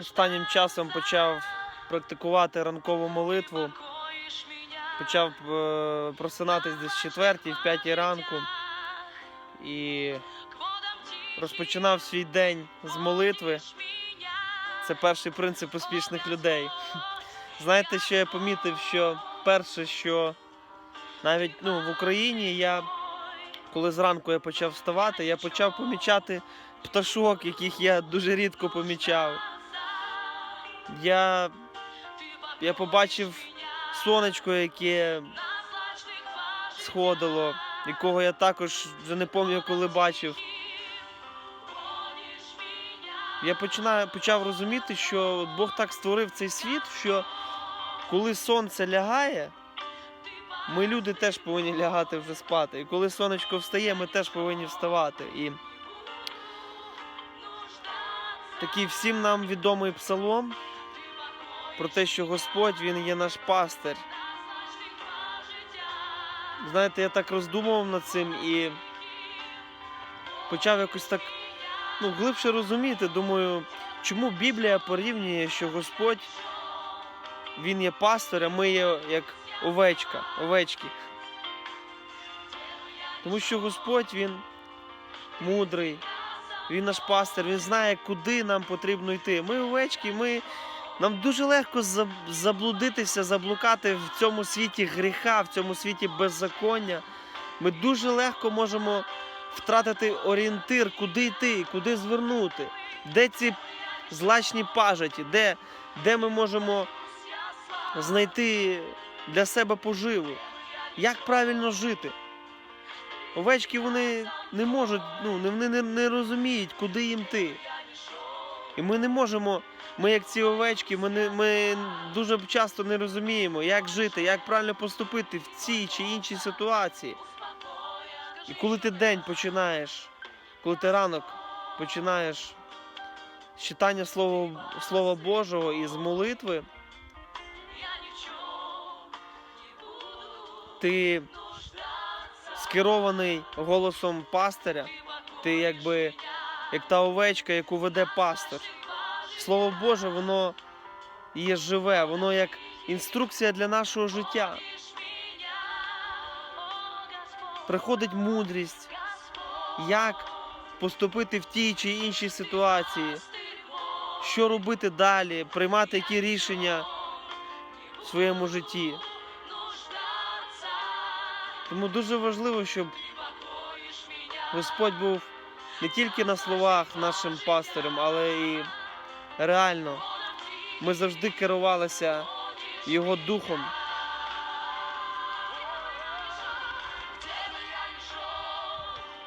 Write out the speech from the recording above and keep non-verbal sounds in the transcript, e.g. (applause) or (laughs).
останнім часом почав практикувати ранкову молитву. Почав е, просинатись десь в четвертій, в п'ятій ранку. І розпочинав свій день з молитви. Це перший принцип успішних людей. (laughs) Знаєте, що я помітив, що перше, що навіть ну, в Україні я, коли зранку я почав вставати, я почав помічати пташок, яких я дуже рідко помічав. Я, я побачив сонечко, яке сходило, якого я також вже не пам'ятаю, коли бачив. Я починаю, почав розуміти, що Бог так створив цей світ, що коли сонце лягає, ми люди теж повинні лягати вже спати. І коли сонечко встає, ми теж повинні вставати. І такий всім нам відомий псалом про те, що Господь Він є наш пастир. Знаєте, я так роздумував над цим і почав якось так ну, глибше розуміти. Думаю, чому Біблія порівнює, що Господь Він є пастир, а ми є як овечка, овечки. Тому що Господь Він мудрий, Він наш пастир, Він знає, куди нам потрібно йти. Ми овечки, ми, нам дуже легко заблудитися, заблукати в цьому світі гріха, в цьому світі беззаконня. Ми дуже легко можемо втратити орієнтир, куди йти, куди звернути, де ці злачні пажиті, де, де ми можемо знайти для себе поживу, як правильно жити. Овечки вони не можуть, ну, вони не, не розуміють, куди їм йти. І ми не можемо, ми як ці овечки, ми, не, ми дуже часто не розуміємо, як жити, як правильно поступити в цій чи іншій ситуації. І коли ти день починаєш, коли ти ранок починаєш читання Слова, Слова Божого і з молитви, ти скерований голосом пастиря, ти якби як та овечка, яку веде пастор. Слово Боже, воно є живе, воно як інструкція для нашого життя. Приходить мудрість, як поступити в тій чи іншій ситуації, що робити далі, приймати які рішення в своєму житті. Тому дуже важливо, щоб Господь був не тільки на словах нашим пастирем, але і реально. Ми завжди керувалися Його духом,